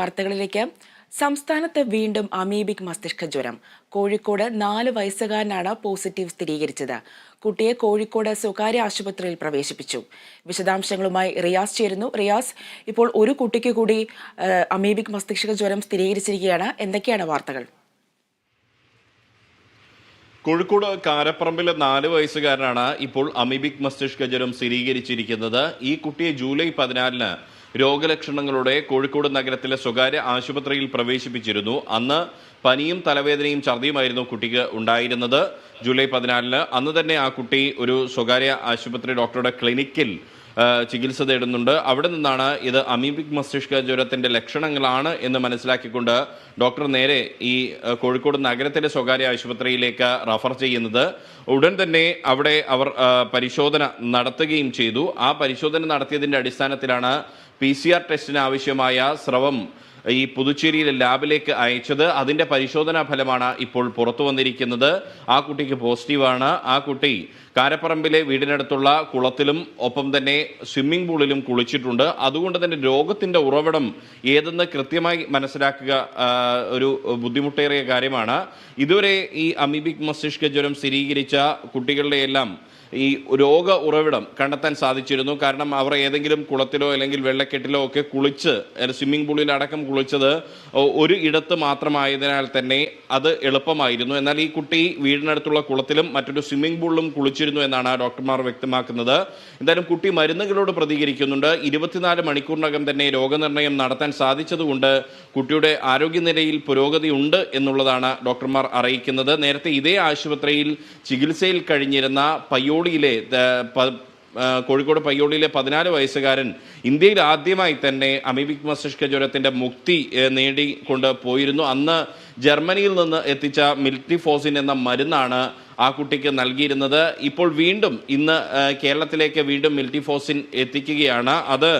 വാർത്തകളിലേക്ക്. സംസ്ഥാനത്ത് വീണ്ടും അമീബിക് മസ്തിഷ്ക ജ്വരം. കോഴിക്കോട് നാല് വയസ്സുകാരനാണ് പോസിറ്റീവ് സ്ഥിരീകരിച്ചത്. കുട്ടിയെ കോഴിക്കോട് സ്വകാര്യ ആശുപത്രിയിൽ പ്രവേശിപ്പിച്ചു. വിശദാംശങ്ങളുമായി റിയാസ് ചേരുന്നു. റിയാസ് ഇപ്പോൾ ഒരു കുട്ടിക്ക് കൂടി അമീബിക് മസ്തിഷ്ക ജ്വരം സ്ഥിരീകരിച്ചിരിക്കുകയാണ്. എന്തൊക്കെയാണ് വാർത്തകൾ? കോഴിക്കോട് കാരപ്പറമ്പിലെ നാല് വയസ്സുകാരനാണ് ഇപ്പോൾ അമീബിക് മസ്തിഷ്ക ജ്വരം സ്ഥിരീകരിച്ചിരിക്കുന്നത്. ഈ കുട്ടിയെ ജൂലൈ പതിനാലിന് രോഗലക്ഷണങ്ങളോടെ കോഴിക്കോട് നഗരത്തിലെ സ്വകാര്യ ആശുപത്രിയിൽ പ്രവേശിപ്പിച്ചിരുന്നു. അന്ന് പനിയും തലവേദനയും ഛർദിയുമായിരുന്നു കുട്ടിക്ക് ഉണ്ടായിരുന്നത്. ജൂലൈ പതിനാലിന് അന്ന് തന്നെ ആ കുട്ടി ഒരു സ്വകാര്യ ആശുപത്രി ഡോക്ടറുടെ ക്ലിനിക്കിൽ ചികിത്സ തേടുന്നുണ്ട്. അവിടെ നിന്നാണ് ഇത് അമീബിക് മസ്തിഷ്ക ജ്വരത്തിന്റെ ലക്ഷണങ്ങളാണ് എന്ന് മനസ്സിലാക്കിക്കൊണ്ട് ഡോക്ടർ നേരെ ഈ കോഴിക്കോട് നഗരത്തിലെ സ്വകാര്യ ആശുപത്രിയിലേക്ക് റഫർ ചെയ്യുന്നത്. ഉടൻ തന്നെ അവിടെ അവർ പരിശോധന നടത്തുകയും ചെയ്തു. ആ പരിശോധന നടത്തിയതിന്റെ അടിസ്ഥാനത്തിലാണ് പി ടെസ്റ്റിന് ആവശ്യമായ സ്രവം ഈ പുതുച്ചേരിയിലെ ലാബിലേക്ക് അയച്ചത്. അതിന്റെ പരിശോധനാ ഫലമാണ് ഇപ്പോൾ പുറത്തു വന്നിരിക്കുന്നത്. ആ കുട്ടിക്ക് പോസിറ്റീവാണ്. ആ കുട്ടി കാരപ്പറമ്പിലെ വീടിനടുത്തുള്ള കുളത്തിലും ഒപ്പം തന്നെ സ്വിമ്മിംഗ് പൂളിലും കുളിച്ചിട്ടുണ്ട്. അതുകൊണ്ട് തന്നെ രോഗത്തിന്റെ ഉറവിടം ഏതെന്ന് കൃത്യമായി മനസ്സിലാക്കുക ഒരു ബുദ്ധിമുട്ടേറിയ കാര്യമാണ്. ഇതുവരെ ഈ അമീബിക് മസ്തിഷ്ക ജ്വരം സ്ഥിരീകരിച്ച കുട്ടികളുടെ എല്ലാം ഈ രോഗ ഉറവിടം കണ്ടെത്താൻ സാധിച്ചിരുന്നു. കാരണം അവർ ഏതെങ്കിലും കുളത്തിലോ അല്ലെങ്കിൽ വെള്ളക്കെട്ടിലോ ഒക്കെ കുളിച്ച് സ്വിമ്മിംഗ് പൂളിൽ അടക്കം കുളിച്ചത് ഒരു ഇടത്ത് മാത്രമായതിനാൽ തന്നെ അത് എളുപ്പമായിരുന്നു. എന്നാൽ ഈ കുട്ടി വീടിനടുത്തുള്ള കുളത്തിലും മറ്റൊരു സ്വിമ്മിംഗ് പൂളിലും കുളിച്ചിരുന്നു എന്നാണ് ഡോക്ടർമാർ വ്യക്തമാക്കുന്നത്. എന്തായാലും കുട്ടി മരുന്നുകളോട് പ്രതികരിക്കുന്നുണ്ട്. ഇരുപത്തിനാല് മണിക്കൂറിനകം തന്നെ രോഗനിർണയം നടത്താൻ സാധിച്ചതുകൊണ്ട് കുട്ടിയുടെ ആരോഗ്യനിലയിൽ പുരോഗതി ഉണ്ട് എന്നുള്ളതാണ് ഡോക്ടർമാർ അറിയിക്കുന്നത്. നേരത്തെ ഇതേ ആശുപത്രിയിൽ ചികിത്സയിൽ കഴിഞ്ഞിരുന്ന പയ്യോളിയിലെ കോഴിക്കോട് പയ്യോളിയിലെ പതിനാല് വയസ്സുകാരൻ ഇന്ത്യയിൽ ആദ്യമായി തന്നെ അമീബിക് മസ്തിഷ്ക ജ്വരത്തിന്റെ മുക്തി നേടിക്കൊണ്ട് പോയിരുന്നു. അന്ന് ജർമ്മനിയിൽ നിന്ന് എത്തിച്ച മിൽറ്റിഫോസിൻ എന്ന മരുന്നാണ് ആ കുട്ടിക്ക് നൽകിയിരുന്നത്. ഇപ്പോൾ വീണ്ടും ഇന്ന് കേരളത്തിലേക്ക് വീണ്ടും മിൽറ്റിഫോസിൻ എത്തിക്കുകയാണ്. അത്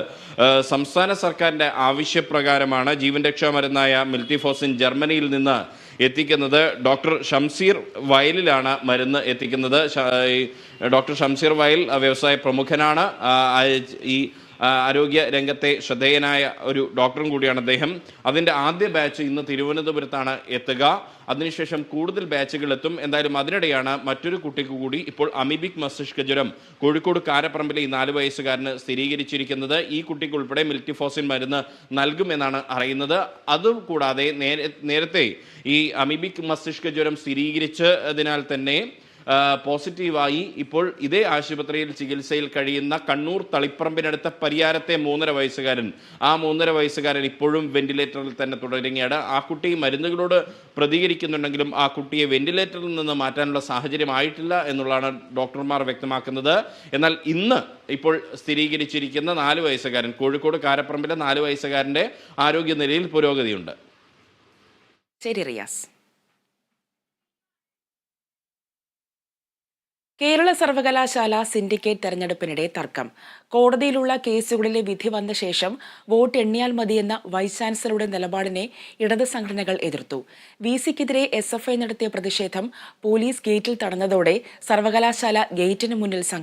സംസ്ഥാന സർക്കാരിന്റെ ആവശ്യപ്രകാരമാണ്. ജീവൻ രക്ഷാ മരുന്നായ മിൽറ്റിഫോസിൻ ജർമ്മനിയിൽ നിന്ന് എത്തിക്കുന്നത് ഡോക്ടർ ഷംസീർ വയലിലാണ് മരുന്ന് എത്തിക്കുന്നത്. ഡോക്ടർ ഷംസീർ വയൽ വ്യവസായ പ്രമുഖനാണ്. ഈ ആരോഗ്യ രംഗത്തെ ശ്രദ്ധേയനായ ഒരു ഡോക്ടറും കൂടിയാണ് അദ്ദേഹം. അതിന്റെ ആദ്യ ബാച്ച് ഇന്ന് തിരുവനന്തപുരത്താണ് എത്തുക. അതിനുശേഷം കൂടുതൽ ബാച്ചുകൾ എത്തും. എന്തായാലും അതിനിടെയാണ് മറ്റൊരു കുട്ടിക്ക് കൂടി ഇപ്പോൾ അമിബിക് മസ്തിഷ്ക ജ്വരം. കോഴിക്കോട് കാരപ്പറമ്പിലെ ഈ നാല് വയസ്സുകാരന് സ്ഥിരീകരിച്ചിരിക്കുന്നത് ഈ കുട്ടിക്ക് ഉൾപ്പെടെ മിൽറ്റിഫോസിൻ മരുന്ന് നൽകുമെന്നാണ് അറിയുന്നത്. അതുകൂടാതെ നേരെ- നേരത്തെ ഈ അമിബിക് മസ്തിഷ്ക ജ്വരം സ്ഥിരീകരിച്ചതിനാൽ തന്നെ പോസിറ്റീവായി ഇപ്പോൾ ഇതേ ആശുപത്രിയിൽ ചികിത്സയിൽ കഴിയുന്ന കണ്ണൂർ തളിപ്പറമ്പിനടുത്ത പരിയാരത്തെ മൂന്നര വയസ്സുകാരൻ. ആ മൂന്നര വയസ്സുകാരൻ ഇപ്പോഴും വെന്റിലേറ്ററിൽ തന്നെ തുടരുകയാണ്. ആ കുട്ടി മരുന്നുകളോട് പ്രതികരിക്കുന്നുണ്ടെങ്കിലും ആ കുട്ടിയെ വെന്റിലേറ്ററിൽ നിന്ന് മാറ്റാനുള്ള സാഹചര്യമായിട്ടില്ല എന്നുള്ളതാണ് ഡോക്ടർമാർ വ്യക്തമാക്കുന്നത്. എന്നാൽ ഇന്ന് ഇപ്പോൾ സ്ഥിരീകരിച്ചിരിക്കുന്ന നാല് വയസ്സുകാരൻ കോഴിക്കോട് കാരപ്പറമ്പിലെ നാല് വയസ്സുകാരന്റെ ആരോഗ്യനിലയിൽ പുരോഗതിയുണ്ട്. ശരി റിയാസ്. കേരള സർവകലാശാല സിൻഡിക്കേറ്റ് തെരഞ്ഞെടുപ്പിനിടെ തർക്കം. കോടതിയിലുള്ള കേസുകളിലെ വിധി വന്ന ശേഷം വോട്ട് എണ്ണിയാൽ മതിയെന്ന വൈസ് ചാൻസലറുടെ നിലപാടിനെ ഇടത് സംഘടനകൾ എതിർത്തു. വി സിക്കെതിരെ എസ് എഫ് ഐ നടത്തിയ പ്രതിഷേധം പോലീസ് ഗേറ്റിൽ തടഞ്ഞതോടെ സർവകലാശാല ഗേറ്റിന് മുന്നിൽ സംഘം